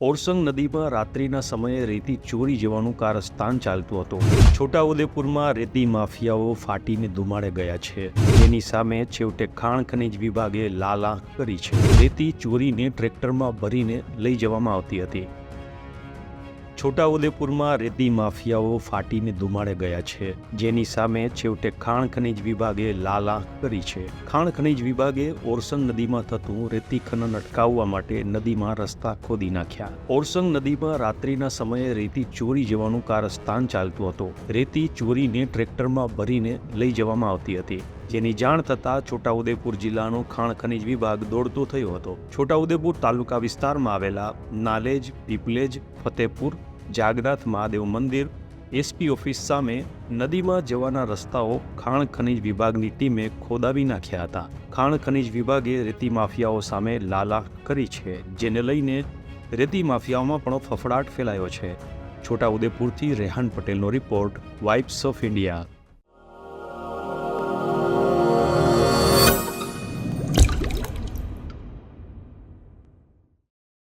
ઓરસંગ નદીમાં રાત્રિના સમયે રેતી ચોરી જવાનું કારસ્તાન ચાલતું હતું. છોટાઉદેપુરમાં રેતી માફિયાઓ ફાટીને ધુમાડે ગયા છે. તેની સામે છેવટે ખાણ ખનિજ વિભાગે લાલ કરી છે. રેતી ચોરીને ટ્રેક્ટરમાં ભરીને લઈ જવામાં આવતી હતી. છોટાઉદેપુરમાં રેતી માફિયાઓ ફાટીને ધુમાડે ગયા છે. જેની સામે છેવટે ખાણ ખનીજ વિભાગે લાલ આંખ કરી છે. ખાણ ખનીજ વિભાગે ઓરસંગ નદીમાં થતું રેતી ખનન અટકાવવા માટે નદીમાં રસ્તા ખોદી નાખ્યા. ઓરસંગ નદીમાં રાત્રિના સમયે રેતી ચોરી જવાનું કારસ્થાન ચાલતું હતું. રેતી ચોરીને ટ્રેક્ટરમાં ભરીને લઈ જવામાં આવતી હતી. જેની જાણ થતાં છોટાઉદેપુર જિલ્લાનો ખાણ ખનીજ વિભાગ દોડતો થયો હતો. છોટાઉદેપુર તાલુકા વિસ્તારમાં આવેલા નાલેજ, પીપલેજ, ફતેપુર જાગનાથ મહાદેવ મંદિર, એસપી ઓફિસ સામે નદીમાં જવાના રસ્તાઓ ખાણ ખનીજ વિભાગની ટીમે ખોદાવી નાખ્યા હતા. ખાણ ખનિજ વિભાગે રેતી માફિયાઓ સામે લાલા કરી છે, જેને લઈને રેતી માફિયાઓમાં પણ ફફડાટ ફેલાયો છે. છોટાઉદેપુરથી રેહાન પટેલનો રિપોર્ટ, વાઇબ્સ ઓફ ઇન્ડિયા.